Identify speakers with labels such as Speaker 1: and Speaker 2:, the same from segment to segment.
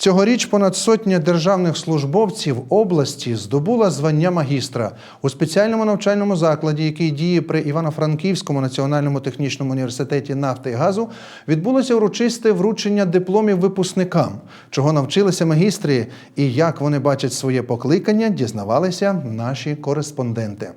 Speaker 1: Цьогоріч понад сотня державних службовців області здобула звання магістра у спеціальному навчальному закладі, який діє при Івано-Франківському національному технічному університеті нафти і газу. Відбулося урочисте вручення дипломів випускникам, чого навчилися магістри і як вони бачать своє покликання, дізнавалися наші кореспонденти.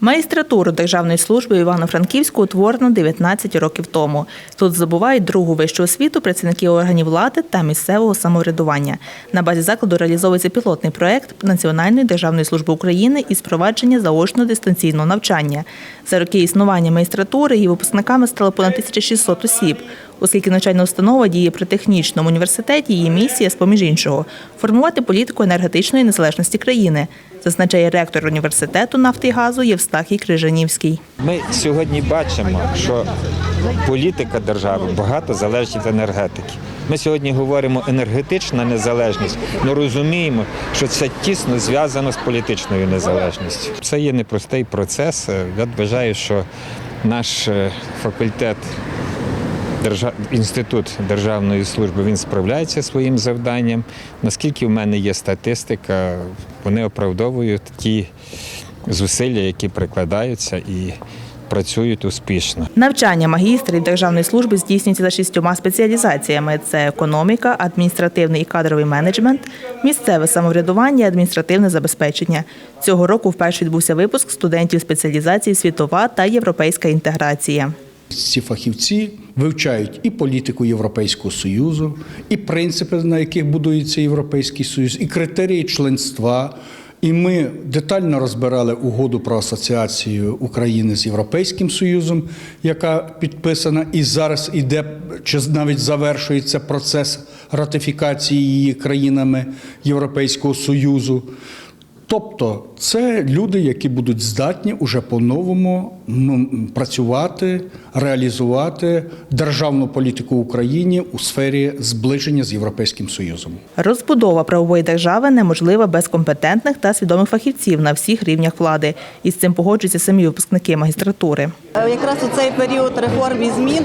Speaker 2: Магістратуру Державної служби Івано-Франківську утворено 19 років тому. Тут здобувають другу вищу освіту працівники органів влади та місцевого самоврядування. На базі закладу реалізовується пілотний проект Національної державної служби України із впровадження заочного дистанційного навчання. За роки існування магістратури її випускниками стало понад 1600 осіб. Оскільки навчальна установа діє при технічному університеті, її місія, з-поміж іншого, формувати політику енергетичної незалежності країни, зазначає ректор університету нафти і газу Євстахій Крижанівський.
Speaker 3: Ми сьогодні бачимо, що політика держави багато залежить від енергетики. Ми сьогодні говоримо енергетична незалежність, але розуміємо, що це тісно зв'язано з політичною незалежністю. Це є непростий процес. Я вважаю, що наш е, факультет. Держа... Інститут державної служби він справляється своїм завданням. Наскільки в мене є статистика, вони оправдовують ті зусилля, які прикладаються і працюють успішно.
Speaker 2: Навчання магістрів державної служби здійснюється за шістьома спеціалізаціями: це економіка, адміністративний і кадровий менеджмент, місцеве самоврядування, і адміністративне забезпечення. Цього року вперше відбувся випуск студентів спеціалізації світова та європейська інтеграція.
Speaker 4: Ці фахівці вивчають і політику Європейського Союзу, і принципи, на яких будується Європейський Союз, і критерії членства. І ми детально розбирали угоду про асоціацію України з Європейським Союзом, яка підписана, і зараз іде чи навіть завершується процес ратифікації її країнами Європейського Союзу. Тобто це люди, які будуть здатні уже по-новому ну, працювати, реалізувати державну політику в Україні у сфері зближення з Європейським Союзом.
Speaker 2: Розбудова правової держави неможлива без компетентних та свідомих фахівців на всіх рівнях влади. І з цим погоджуються самі випускники магістратури.
Speaker 5: Е, Якраз у цей період реформ і змін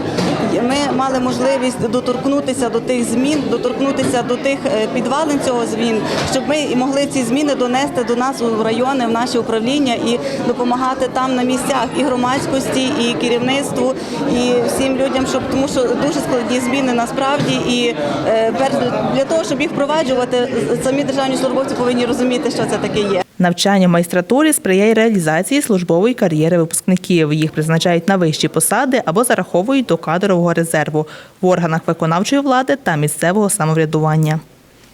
Speaker 5: ми мали можливість доторкнутися до тих змін, доторкнутися до тих е, підвалин цього змін, щоб ми могли ці зміни донести до нас у райони, в наші управління і допомагати там на місцях і громадськості, і керівництву, і всім людям, щоб тому, що дуже складні зміни насправді, і е, перш для того, щоб їх впроваджувати, самі державні службовці повинні розуміти, що це таке є.
Speaker 2: Навчання в майстратурі сприяє реалізації службової кар'єри випускників. Їх призначають на вищі посади або зараховують до кадрового резерву в органах виконавчої влади та місцевого самоврядування.